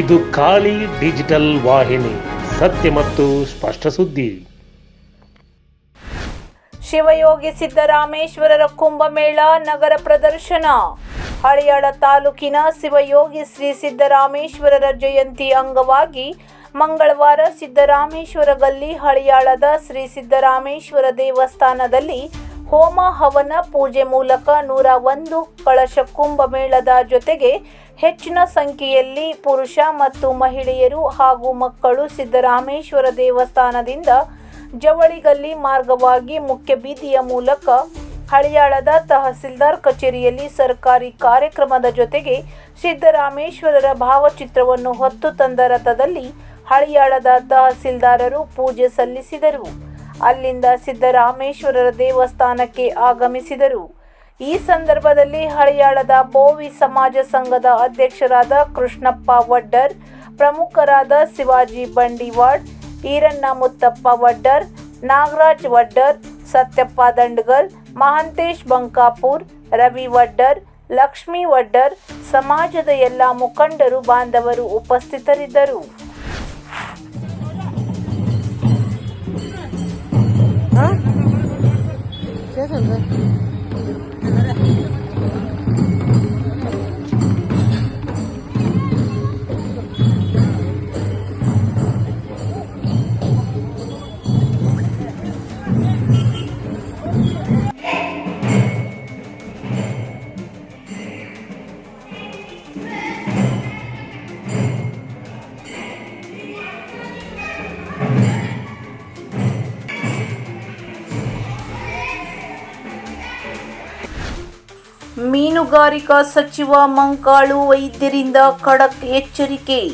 ಇದು ಖಾಲಿ ಡಿಜಿಟಲ್ ವಾಹಿನಿ, ಸತ್ಯ ಮತ್ತು ಸ್ಪಷ್ಟ ಸುದ್ದಿ. ಶಿವಯೋಗಿ ಸಿದ್ದರಾಮೇಶ್ವರರ ಕುಂಭಮೇಳ ನಗರ ಪ್ರದರ್ಶನ. ಹಳಿಯಾಳ ತಾಲೂಕಿನ ಶಿವಯೋಗಿ ಶ್ರೀ ಸಿದ್ದರಾಮೇಶ್ವರರ ಜಯಂತಿ ಅಂಗವಾಗಿ ಮಂಗಳವಾರ ಸಿದ್ದರಾಮೇಶ್ವರ ಗಲ್ಲಿ ಹಳಿಯಾಳದ ಶ್ರೀ ಸಿದ್ದರಾಮೇಶ್ವರ ದೇವಸ್ಥಾನದಲ್ಲಿ ಹೋಮ ಹವನ ಪೂಜೆ ಮೂಲಕ ನೂರ ಒಂದು ಕಳಶ ಕುಂಭಮೇಳದ ಜೊತೆಗೆ ಹೆಚ್ಚಿನ ಸಂಖ್ಯೆಯಲ್ಲಿ ಪುರುಷ ಮತ್ತು ಮಹಿಳೆಯರು ಹಾಗೂ ಮಕ್ಕಳು ಸಿದ್ದರಾಮೇಶ್ವರ ದೇವಸ್ಥಾನದಿಂದ ಜವಳಿಗಲ್ಲಿ ಮಾರ್ಗವಾಗಿ ಮುಖ್ಯ ಬೀದಿಯ ಮೂಲಕ ಹಳಿಯಾಳದ ತಹಸೀಲ್ದಾರ್ ಕಚೇರಿಯಲ್ಲಿ ಸರ್ಕಾರಿ ಕಾರ್ಯಕ್ರಮದ ಜೊತೆಗೆ ಸಿದ್ದರಾಮೇಶ್ವರರ ಭಾವಚಿತ್ರವನ್ನು ಹೊತ್ತು ತಂದ ರಥದಲ್ಲಿ ಹಳಿಯಾಳದ ತಹಸೀಲ್ದಾರರು ಪೂಜೆ ಸಲ್ಲಿಸಿದರು. ಅಲ್ಲಿಂದ ಸಿದ್ದರಾಮೇಶ್ವರರ ದೇವಸ್ಥಾನಕ್ಕೆ ಆಗಮಿಸಿದರು. ಈ ಸಂದರ್ಭದಲ್ಲಿ ಹಳಿಯಾಳದ ಬೋವಿ ಸಮಾಜ ಸಂಘದ ಅಧ್ಯಕ್ಷರಾದ ಕೃಷ್ಣಪ್ಪ ವಡ್ಡರ್, ಪ್ರಮುಖರಾದ ಶಿವಾಜಿ ಬಂಡಿವಾಡ್, ಈರಣ್ಣ ಮುತ್ತಪ್ಪ ವಡ್ಡರ್, ನಾಗರಾಜ್ ವಡ್ಡರ್, ಸತ್ಯಪ್ಪ ದಂಡಗಲ್, ಮಹಾಂತೇಶ್ ಬಂಕಾಪುರ್, ರವಿ ವಡ್ಡರ್, ಲಕ್ಷ್ಮೀ ವಡ್ಡರ್, ಸಮಾಜದ ಎಲ್ಲ ಮುಖಂಡರು, ಬಾಂಧವರು ಉಪಸ್ಥಿತರಿದ್ದರು. ಮೀನುಗಾರಿಕಾ ಸಚಿವ ಮಂಕಾಳು ವೈದ್ಯರಿಂದ ಖಡಕ್ ಎಚ್ಚರಿಕೆ.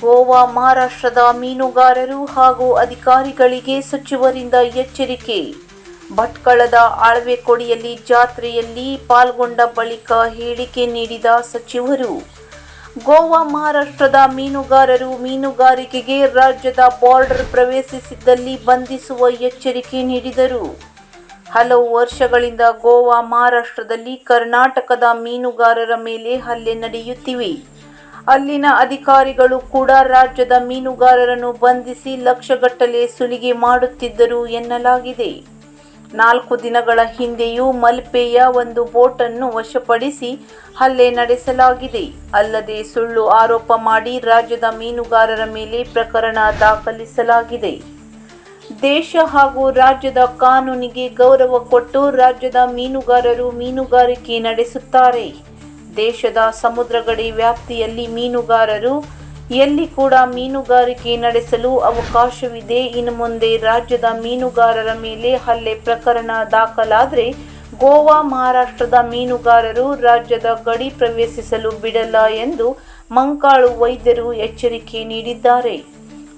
ಗೋವಾ, ಮಹಾರಾಷ್ಟ್ರದ ಮೀನುಗಾರರು ಹಾಗೂ ಅಧಿಕಾರಿಗಳಿಗೆ ಸಚಿವರಿಂದ ಎಚ್ಚರಿಕೆ. ಭಟ್ಕಳದ ಆಳ್ವೆಕೊಡಿಯಲ್ಲಿ ಜಾತ್ರೆಯಲ್ಲಿ ಪಾಲ್ಗೊಂಡ ಬಳಿಕ ಹೇಳಿಕೆ ನೀಡಿದ ಸಚಿವರು, ಗೋವಾ, ಮಹಾರಾಷ್ಟ್ರದ ಮೀನುಗಾರರು ಮೀನುಗಾರಿಕೆಗೆ ರಾಜ್ಯದ ಬಾರ್ಡರ್ ಪ್ರವೇಶಿಸಿದ್ದಲ್ಲಿ ಬಂಧಿಸುವ ಎಚ್ಚರಿಕೆ ನೀಡಿದರು. ಹಲವು ವರ್ಷಗಳಿಂದ ಗೋವಾ, ಮಹಾರಾಷ್ಟ್ರದಲ್ಲಿ ಕರ್ನಾಟಕದ ಮೀನುಗಾರರ ಮೇಲೆ ಹಲ್ಲೆ ನಡೆಯುತ್ತಿವೆ. ಅಲ್ಲಿನ ಅಧಿಕಾರಿಗಳು ಕೂಡ ರಾಜ್ಯದ ಮೀನುಗಾರರನ್ನು ಬಂಧಿಸಿ ಲಕ್ಷಗಟ್ಟಲೆ ಸುಲಿಗೆ ಮಾಡುತ್ತಿದ್ದರು ಎನ್ನಲಾಗಿದೆ. ನಾಲ್ಕು ದಿನಗಳ ಹಿಂದೆಯೂ ಮಲ್ಪೆಯ ಒಂದು ಬೋಟನ್ನು ವಶಪಡಿಸಿ ಹಲ್ಲೆ ನಡೆಸಲಾಗಿದೆ. ಅಲ್ಲದೆ ಸುಳ್ಳು ಆರೋಪ ಮಾಡಿ ರಾಜ್ಯದ ಮೀನುಗಾರರ ಮೇಲೆ ಪ್ರಕರಣ ದಾಖಲಿಸಲಾಗಿದೆ. ದೇಶ ಹಾಗೂ ರಾಜ್ಯದ ಕಾನೂನಿಗೆ ಗೌರವ ಕೊಟ್ಟು ರಾಜ್ಯದ ಮೀನುಗಾರರು ಮೀನುಗಾರಿಕೆ ನಡೆಸುತ್ತಾರೆ. ದೇಶದ ಸಮುದ್ರ ಗಡಿ ವ್ಯಾಪ್ತಿಯಲ್ಲಿ ಮೀನುಗಾರರು, ಎಲ್ಲಿ ಕೂಡ ಮೀನುಗಾರಿಕೆ ನಡೆಸಲು ಅವಕಾಶವಿದೆ. ಇನ್ನು ಮುಂದೆ ರಾಜ್ಯದ ಮೀನುಗಾರರ ಮೇಲೆ ಹಲ್ಲೆ ಪ್ರಕರಣ ದಾಖಲಾದರೆ ಗೋವಾ, ಮಹಾರಾಷ್ಟ್ರದ ಮೀನುಗಾರರು ರಾಜ್ಯದ ಗಡಿ ಪ್ರವೇಶಿಸಲು ಬಿಡಲ್ಲ ಎಂದು ಮಂಕಾಳು ವೈದ್ಯರು ಎಚ್ಚರಿಕೆ ನೀಡಿದ್ದಾರೆ.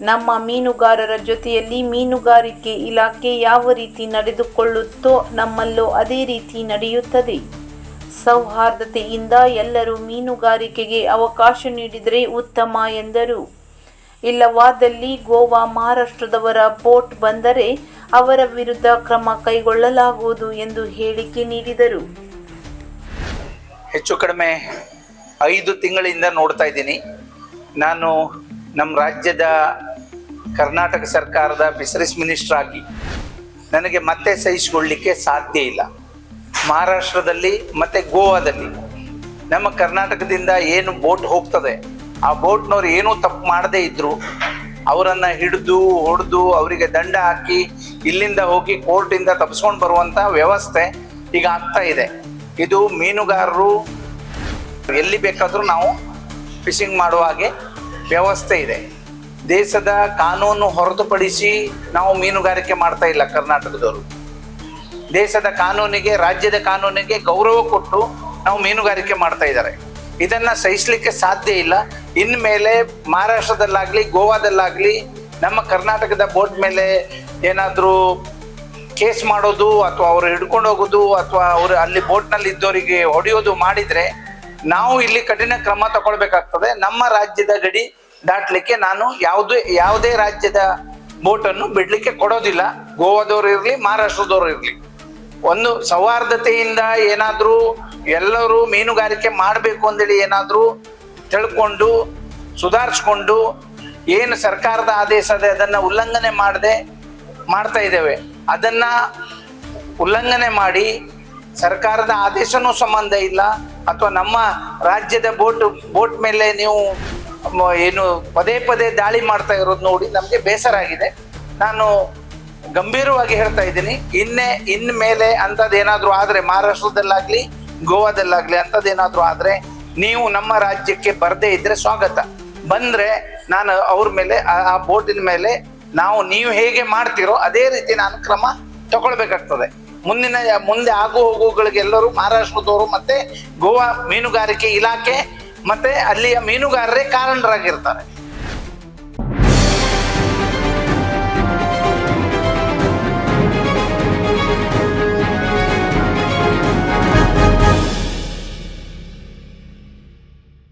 ನಮ್ಮ ಮೀನುಗಾರರ ಜೊತೆಯಲ್ಲಿ ಮೀನುಗಾರಿಕೆ ಇಲಾಖೆ ಯಾವ ರೀತಿ ನಡೆದುಕೊಳ್ಳುತ್ತೋ ನಮ್ಮಲ್ಲೂ ಅದೇ ರೀತಿ ನಡೆಯುತ್ತದೆ. ಸೌಹಾರ್ದತೆಯಿಂದ ಎಲ್ಲರೂ ಮೀನುಗಾರಿಕೆಗೆ ಅವಕಾಶ ನೀಡಿದರೆ ಉತ್ತಮ ಎಂದರು. ಇಲ್ಲವಾದಲ್ಲಿ ಗೋವಾ ಮಹಾರಾಷ್ಟ್ರದವರ ಬೋಟ್ ಬಂದರೆ ಅವರ ವಿರುದ್ಧ ಕ್ರಮ ಕೈಗೊಳ್ಳಲಾಗುವುದು ಎಂದು ಹೇಳಿಕೆ ನೀಡಿದರು. ಹೆಚ್ಚು ಕಡಿಮೆ ಐದು ತಿಂಗಳಿಂದ ನೋಡ್ತಾ ಇದ್ದೀನಿ. ನಾನು ನಮ್ಮ ರಾಜ್ಯದ ಕರ್ನಾಟಕ ಸರ್ಕಾರದ ಫಿಶರೀಸ್ ಮಿನಿಸ್ಟರ್ ಆಗಿ ನನಗೆ ಮತ್ತೆ ಸಹಿಸಿಕೊಳ್ಳಲಿಕ್ಕೆ ಸಾಧ್ಯ ಇಲ್ಲ. ಮಹಾರಾಷ್ಟ್ರದಲ್ಲಿ ಮತ್ತು ಗೋವಾದಲ್ಲಿ ನಮ್ಮ ಕರ್ನಾಟಕದಿಂದ ಏನು ಬೋಟ್ ಹೋಗ್ತದೆ, ಆ ಬೋಟ್ನವ್ರು ಏನೂ ತಪ್ಪು ಮಾಡದೇ ಇದ್ದರು ಅವರನ್ನು ಹಿಡಿದು, ಹೊಡೆದು, ಅವರಿಗೆ ದಂಡ ಹಾಕಿ ಇಲ್ಲಿಂದ ಹೋಗಿ ಕೋರ್ಟಿಂದ ತಪ್ಪಿಸ್ಕೊಂಡು ಬರುವಂಥ ವ್ಯವಸ್ಥೆ ಈಗ ಆಗ್ತಾ ಇದೆ. ಇದು ಮೀನುಗಾರರು ಎಲ್ಲಿ ಬೇಕಾದರೂ ನಾವು ಫಿಶಿಂಗ್ ಮಾಡುವ ಹಾಗೆ ವ್ಯವಸ್ಥೆ ಇದೆ. ದೇಶದ ಕಾನೂನು ಹೊರತುಪಡಿಸಿ ನಾವು ಮೀನುಗಾರಿಕೆ ಮಾಡ್ತಾ ಇಲ್ಲ ಕರ್ನಾಟಕದವರು. ದೇಶದ ಕಾನೂನಿಗೆ, ರಾಜ್ಯದ ಕಾನೂನಿಗೆ ಗೌರವ ಕೊಟ್ಟು ನಾವು ಮೀನುಗಾರಿಕೆ ಮಾಡ್ತಾ ಇದ್ದಾರೆ. ಇದನ್ನ ಸಹಿಸಲಿಕ್ಕೆ ಸಾಧ್ಯ ಇಲ್ಲ. ಇನ್ಮೇಲೆ ಮಹಾರಾಷ್ಟ್ರದಲ್ಲಾಗ್ಲಿ, ಗೋವಾದಲ್ಲಾಗ್ಲಿ, ನಮ್ಮ ಕರ್ನಾಟಕದ ಬೋಟ್ ಮೇಲೆ ಏನಾದರೂ ಕೇಸ್ ಮಾಡೋದು ಅಥವಾ ಅವರು ಹಿಡ್ಕೊಂಡು ಹೋಗೋದು ಅಥವಾ ಅವರು ಅಲ್ಲಿ ಬೋಟ್ನಲ್ಲಿ ಇದ್ದವರಿಗೆ ಹೊಡೆಯೋದು ಮಾಡಿದ್ರೆ ನಾವು ಇಲ್ಲಿ ಕಠಿಣ ಕ್ರಮ ತಗೊಳ್ಬೇಕಾಗ್ತದೆ. ನಮ್ಮ ರಾಜ್ಯದ ಗಡಿ ದಾಟ್ಲಿಕ್ಕೆ ನಾನು ಯಾವುದೇ ಯಾವುದೇ ರಾಜ್ಯದ ಬೋಟನ್ನು ಬಿಡ್ಲಿಕ್ಕೆ ಕೊಡೋದಿಲ್ಲ. ಗೋವಾದವ್ರು ಇರಲಿ, ಮಹಾರಾಷ್ಟ್ರದವ್ರು ಇರಲಿ. ಒಂದು ಸೌಹಾರ್ದತೆಯಿಂದ ಏನಾದರೂ ಎಲ್ಲರೂ ಮೀನುಗಾರಿಕೆ ಮಾಡಬೇಕು ಅಂತೇಳಿ ಏನಾದರೂ ತಿಳ್ಕೊಂಡು, ಸುಧಾರಿಸ್ಕೊಂಡು ಏನು ಸರ್ಕಾರದ ಆದೇಶ ಇದೆ ಅದನ್ನ ಉಲ್ಲಂಘನೆ ಮಾಡದೆ, ಮಾಡ್ತಾ ಇದ್ದೇವೆ. ಅದನ್ನ ಉಲ್ಲಂಘನೆ ಮಾಡಿ ಸರ್ಕಾರದ ಆದೇಶನೂ ಸಂಬಂಧ ಇಲ್ಲ. ಅಥವಾ ನಮ್ಮ ರಾಜ್ಯದ ಬೋಟ್ ಬೋಟ್ ಮೇಲೆ ನೀವು ಏನು ಪದೇ ಪದೇ ದಾಳಿ ಮಾಡ್ತಾ ಇರೋದು ನೋಡಿ ನಮಗೆ ಬೇಸರ ಆಗಿದೆ. ನಾನು ಗಂಭೀರವಾಗಿ ಹೇಳ್ತಾ ಇದ್ದೀನಿ, ಇನ್ನೇ ಇನ್ ಮೇಲೆ ಅಂಥದ್ದೇನಾದರೂ ಆದರೆ ಮಹಾರಾಷ್ಟ್ರದಲ್ಲಾಗಲಿ, ಗೋವಾದಲ್ಲಾಗಲಿ ಅಂಥದ್ದೇನಾದರೂ ಆದರೆ ನೀವು ನಮ್ಮ ರಾಜ್ಯಕ್ಕೆ ಬರದೇ ಇದ್ರೆ ಸ್ವಾಗತ. ಬಂದರೆ ನಾನು ಅವ್ರ ಮೇಲೆ, ಆ ಬೋಟಿನ ಮೇಲೆ ನಾವು ನೀವು ಹೇಗೆ ಮಾಡ್ತೀರೋ ಅದೇ ರೀತಿ ನಾನು ಕ್ರಮ ತಗೊಳ್ಬೇಕಾಗ್ತದೆ. ಮುಂದಿನ, ಮುಂದೆ ಆಗು ಹೋಗುಗಳಿಗೆಲ್ಲರೂ ಮಹಾರಾಷ್ಟ್ರದವರು ಮತ್ತೆ ಗೋವಾ ಮೀನುಗಾರಿಕೆ ಇಲಾಖೆ ಮತ್ತೆ ಅಲ್ಲಿಯ ಮೀನುಗಾರರೇ ಕಾರಣರಾಗಿರ್ತಾರೆ.